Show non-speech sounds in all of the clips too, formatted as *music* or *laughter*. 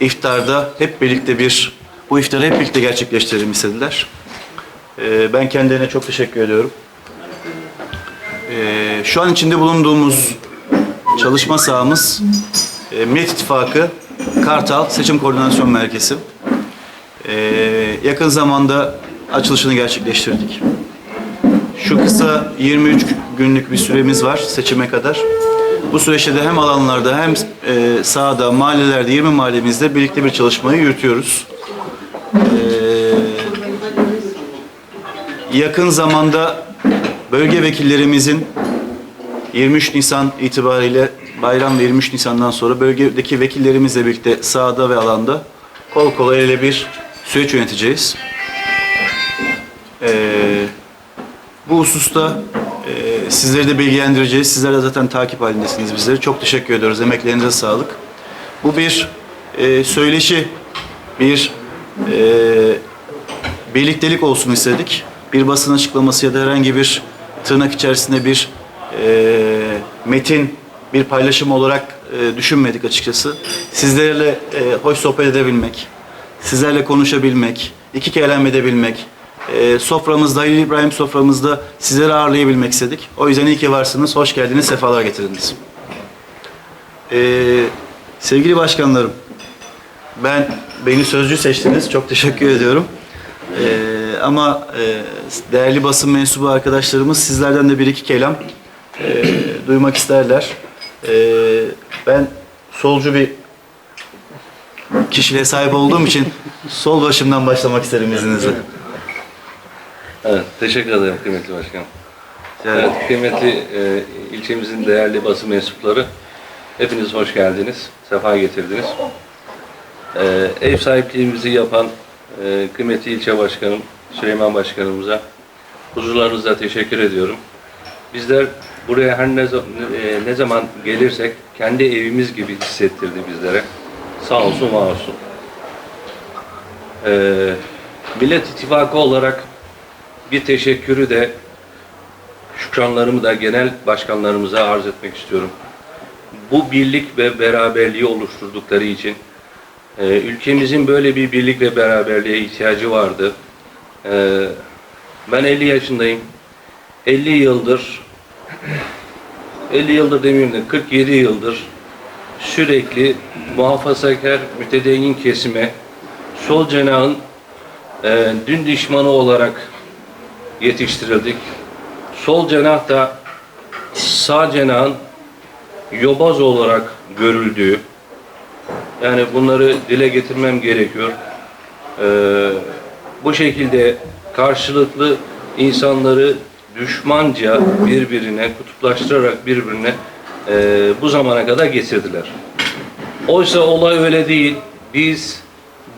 iftarda hep birlikte bir, bu iftarı hep birlikte gerçekleştirelim istediler. Ee, ben kendilerine çok teşekkür ediyorum. Ee, şu an içinde bulunduğumuz çalışma sahamız e, Millet İttifakı Kartal Seçim Koordinasyon Merkezi. Ee, yakın zamanda açılışını gerçekleştirdik. Şu kısa 23 günlük bir süremiz var seçime kadar. Bu süreçte de hem alanlarda hem e, sahada, mahallelerde, 20 mahallemizde birlikte bir çalışmayı yürütüyoruz. Ee, yakın zamanda bölge vekillerimizin 23 Nisan itibariyle bayram ve 23 Nisan'dan sonra bölgedeki vekillerimizle birlikte sahada ve alanda kol kola el ele bir süreç yöneteceğiz. Ee, bu hususta e, sizleri de bilgilendireceğiz. Sizler de zaten takip halindesiniz bizleri. Çok teşekkür ediyoruz. Emeklerinize sağlık. Bu bir e, söyleşi, bir e, birliktelik olsun istedik. Bir basın açıklaması ya da herhangi bir tırnak içerisinde bir e, metin, bir paylaşım olarak e, düşünmedik açıkçası. Sizlerle e, hoş sohbet edebilmek, sizlerle konuşabilmek, iki kelam edebilmek, e, soframızda, Halil İbrahim soframızda sizleri ağırlayabilmek istedik. O yüzden iyi ki varsınız, hoş geldiniz, sefalar getirdiniz. E, sevgili başkanlarım, ben beni sözcü seçtiniz, çok teşekkür ediyorum. E, ama e, değerli basın mensubu arkadaşlarımız sizlerden de bir iki kelam e, duymak isterler. E, ben solcu bir kişiliğe sahip olduğum için sol başımdan başlamak isterim izninizle. Evet, teşekkür ederim kıymetli başkanım. Evet, kıymetli e, ilçemizin değerli basın mensupları, hepiniz hoş geldiniz, sefa getirdiniz. E, ev sahipliğimizi yapan e, kıymetli ilçe başkanım Süleyman Başkanımıza huzurlarınızda teşekkür ediyorum. Bizler buraya her ne, e, ne zaman gelirsek kendi evimiz gibi hissettirdi bizlere. Sağ olsun, var olsun. E, Millet İttifakı olarak bir teşekkürü de şükranlarımı da genel başkanlarımıza arz etmek istiyorum. Bu birlik ve beraberliği oluşturdukları için e, ülkemizin böyle bir birlik ve beraberliğe ihtiyacı vardı. E, ben 50 yaşındayım. 50 yıldır 50 yıldır demeyeyim de 47 yıldır sürekli muhafazakar mütedeyyin kesime sol cenahın e, dün düşmanı olarak yetiştirildik. Sol cenah da sağ cenahın yobaz olarak görüldüğü, yani bunları dile getirmem gerekiyor. Ee, bu şekilde karşılıklı insanları düşmanca birbirine, kutuplaştırarak birbirine e, bu zamana kadar getirdiler. Oysa olay öyle değil. Biz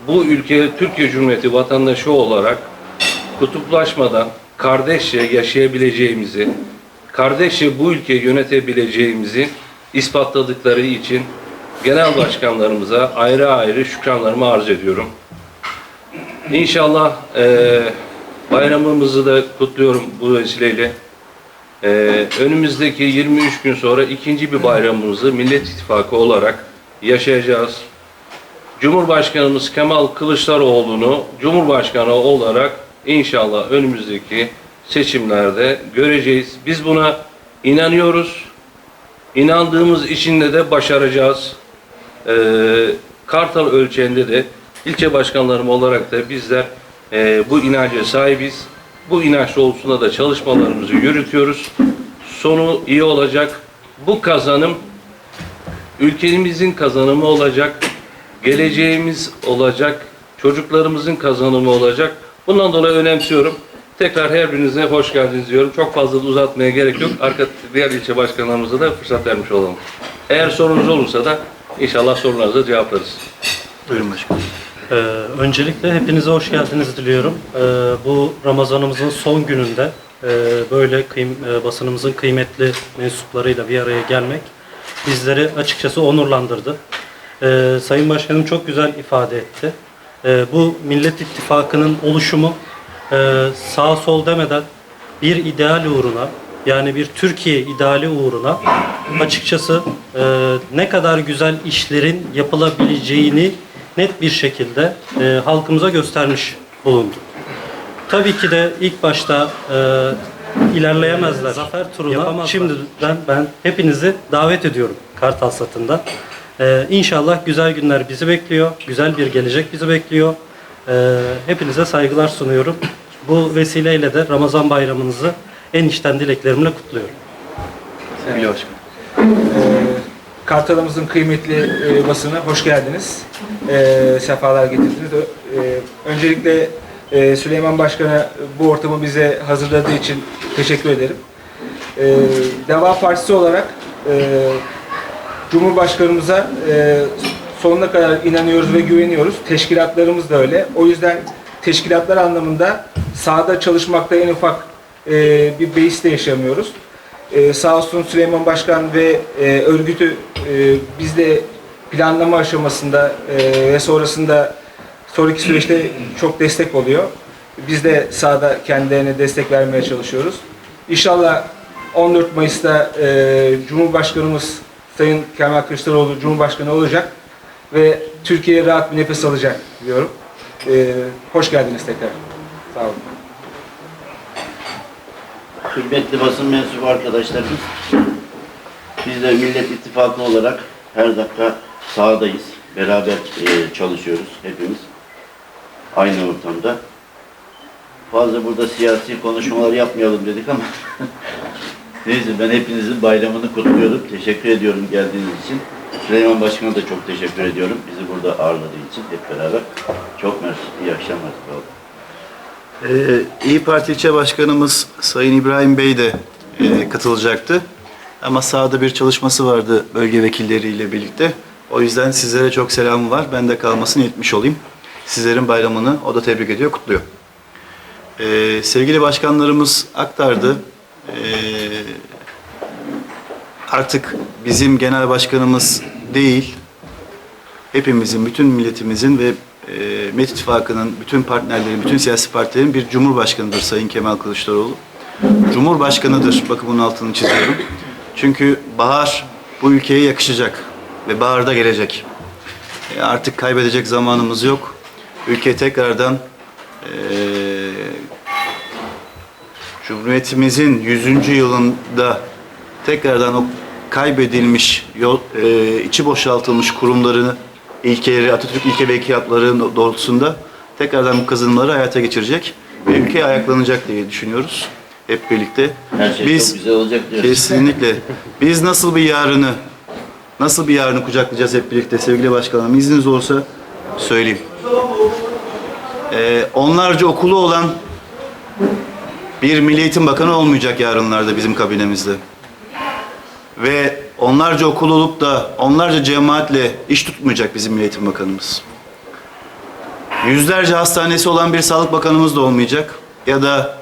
bu ülke Türkiye Cumhuriyeti vatandaşı olarak kutuplaşmadan kardeşçe yaşayabileceğimizi, kardeşçe bu ülkeyi yönetebileceğimizi ispatladıkları için genel başkanlarımıza ayrı ayrı şükranlarımı arz ediyorum. İnşallah eee, bayramımızı da kutluyorum bu vesileyle. Eee, önümüzdeki 23 gün sonra ikinci bir bayramımızı Millet İttifakı olarak yaşayacağız. Cumhurbaşkanımız Kemal Kılıçdaroğlu'nu Cumhurbaşkanı olarak inşallah önümüzdeki seçimlerde göreceğiz. Biz buna inanıyoruz. İnandığımız için de de başaracağız. Ee, Kartal ölçeğinde de ilçe başkanlarım olarak da bizler e, bu inanca sahibiz. Bu inanç doğrultusunda da çalışmalarımızı yürütüyoruz. Sonu iyi olacak. Bu kazanım ülkemizin kazanımı olacak, geleceğimiz olacak, çocuklarımızın kazanımı olacak. Bundan dolayı önemsiyorum. Tekrar her birinize hoş geldiniz diyorum. Çok fazla uzatmaya gerek yok. Arka diğer ilçe başkanlarımıza da fırsat vermiş olalım. Eğer sorunuz olursa da inşallah sorularınıza cevaplarız. Buyurun başkanım. Ee, öncelikle hepinize hoş geldiniz diliyorum. Ee, bu Ramazanımızın son gününde e, böyle kıym- e, basınımızın kıymetli mensuplarıyla bir araya gelmek bizleri açıkçası onurlandırdı. Ee, Sayın Başkanım çok güzel ifade etti. Ee, bu Millet İttifakı'nın oluşumu e, sağ sol demeden bir ideal uğruna yani bir Türkiye ideali uğruna açıkçası e, ne kadar güzel işlerin yapılabileceğini net bir şekilde e, halkımıza göstermiş bulunduk. Tabii ki de ilk başta e, ilerleyemezler. Zafer turuna yapamazlar. Şimdiden ben hepinizi davet ediyorum Kartal Satı'nda. E, inşallah güzel günler bizi bekliyor. Güzel bir gelecek bizi bekliyor. E, hepinize saygılar sunuyorum. Bu vesileyle de Ramazan bayramınızı en içten dileklerimle kutluyorum. Sevgili Başkanım. Kartalımızın kıymetli e, basını hoş geldiniz. E, sefalar getirdiniz. E, öncelikle e, Süleyman Başkan'a bu ortamı bize hazırladığı için teşekkür ederim. E, Deva Partisi olarak e, Cumhurbaşkanımıza e, sonuna kadar inanıyoruz ve güveniyoruz. Teşkilatlarımız da öyle. O yüzden teşkilatlar anlamında sahada çalışmakta en ufak e, bir beis de yaşamıyoruz. Ee, sağ olsun Süleyman Başkan ve e, örgütü e, bizde planlama aşamasında e, ve sonrasında sonraki süreçte çok destek oluyor. Biz de sahada kendilerine destek vermeye çalışıyoruz. İnşallah 14 Mayıs'ta e, Cumhurbaşkanımız Sayın Kemal Kılıçdaroğlu Cumhurbaşkanı olacak ve Türkiye rahat bir nefes alacak diyorum. E, hoş geldiniz tekrar. Sağ olun. Kıymetli basın mensubu arkadaşlarımız, biz de Millet İttifakı olarak her dakika sahadayız. Beraber e, çalışıyoruz hepimiz. Aynı ortamda. Fazla burada siyasi konuşmalar yapmayalım dedik ama *laughs* neyse ben hepinizin bayramını kutluyorum. Teşekkür ediyorum geldiğiniz için. Süleyman Başkan'a da çok teşekkür ediyorum. Bizi burada ağırladığı için hep beraber. Çok mersi. İyi akşamlar. Ee, İyi Parti ilçe başkanımız Sayın İbrahim Bey de e, katılacaktı. Ama sahada bir çalışması vardı bölge vekilleriyle birlikte. O yüzden sizlere çok selamı var. Ben de kalmasını yetmiş olayım. Sizlerin bayramını o da tebrik ediyor, kutluyor. Ee, sevgili başkanlarımız aktardı. Ee, artık bizim genel başkanımız değil, hepimizin, bütün milletimizin ve e, Millet İttifakı'nın bütün partnerlerin, bütün siyasi partilerin bir cumhurbaşkanıdır Sayın Kemal Kılıçdaroğlu. Cumhurbaşkanıdır, bakın bunun altını çiziyorum. Çünkü bahar bu ülkeye yakışacak ve bahar da gelecek. E, artık kaybedecek zamanımız yok. Ülke tekrardan e, Cumhuriyetimizin 100. yılında tekrardan o kaybedilmiş, yol, e, içi boşaltılmış kurumlarını, ilkeleri, Atatürk ilke ve ikiyatları doğrultusunda tekrardan bu kazanımları hayata geçirecek ve ülke ayaklanacak diye düşünüyoruz hep birlikte. Her şey Biz çok güzel olacak diyoruz. kesinlikle biz nasıl bir yarını nasıl bir yarını kucaklayacağız hep birlikte sevgili başkanım izniniz olursa söyleyeyim. Ee, onlarca okulu olan bir Milli Eğitim Bakanı olmayacak yarınlarda bizim kabinemizde. Ve onlarca okul olup da onlarca cemaatle iş tutmayacak bizim Milli Eğitim Bakanımız. Yüzlerce hastanesi olan bir Sağlık Bakanımız da olmayacak. Ya da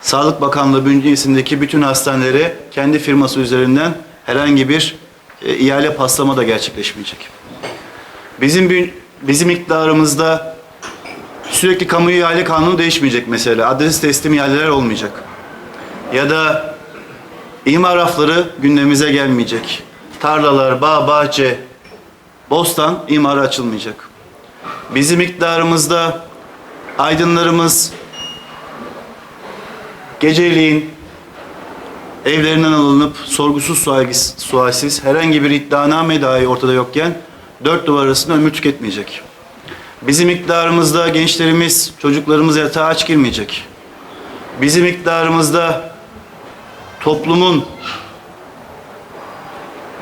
Sağlık Bakanlığı bünyesindeki bütün hastanelere kendi firması üzerinden herhangi bir e, ihale paslama da gerçekleşmeyecek. Bizim bizim iktidarımızda sürekli kamu ihale kanunu değişmeyecek mesela. Adres teslim ihaleler olmayacak. Ya da imar rafları gündemimize gelmeyecek. Tarlalar, bağ, bahçe, bostan imara açılmayacak. Bizim iktidarımızda aydınlarımız geceliğin evlerinden alınıp sorgusuz sualsiz, sualsiz herhangi bir iddianame dahi ortada yokken dört duvar arasında ömür tüketmeyecek. Bizim iktidarımızda gençlerimiz, çocuklarımız yatağa aç girmeyecek. Bizim iktidarımızda toplumun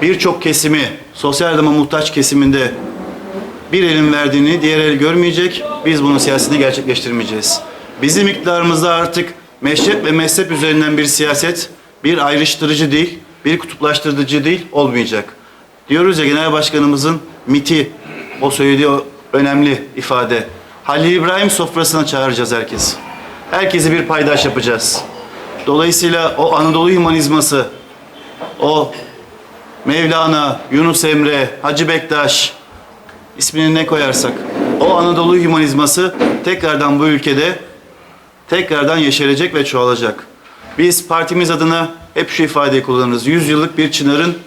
birçok kesimi, sosyal yardıma muhtaç kesiminde bir elin verdiğini diğer el görmeyecek. Biz bunun siyasetini gerçekleştirmeyeceğiz. Bizim iktidarımızda artık meşrep ve mezhep üzerinden bir siyaset, bir ayrıştırıcı değil, bir kutuplaştırıcı değil olmayacak. Diyoruz ya genel başkanımızın miti, o söylediği önemli ifade. Halil İbrahim sofrasına çağıracağız herkes. Herkesi bir paydaş yapacağız. Dolayısıyla o Anadolu hümanizması, o Mevlana, Yunus Emre, Hacı Bektaş, ismini ne koyarsak, o Anadolu hümanizması tekrardan bu ülkede tekrardan yeşerecek ve çoğalacak. Biz partimiz adına hep şu ifadeyi kullanırız. 100 yıllık bir çınarın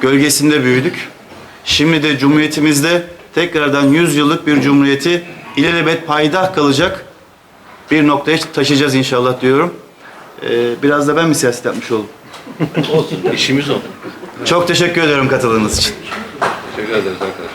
gölgesinde büyüdük. Şimdi de Cumhuriyetimizde tekrardan 100 yıllık bir cumhuriyeti ilelebet paydah kalacak bir noktaya taşıyacağız inşallah diyorum. Ee, biraz da ben mi siyaset yapmış oldum? Olsun. İşimiz o. Çok teşekkür ediyorum katıldığınız için. Teşekkür ederiz arkadaşlar.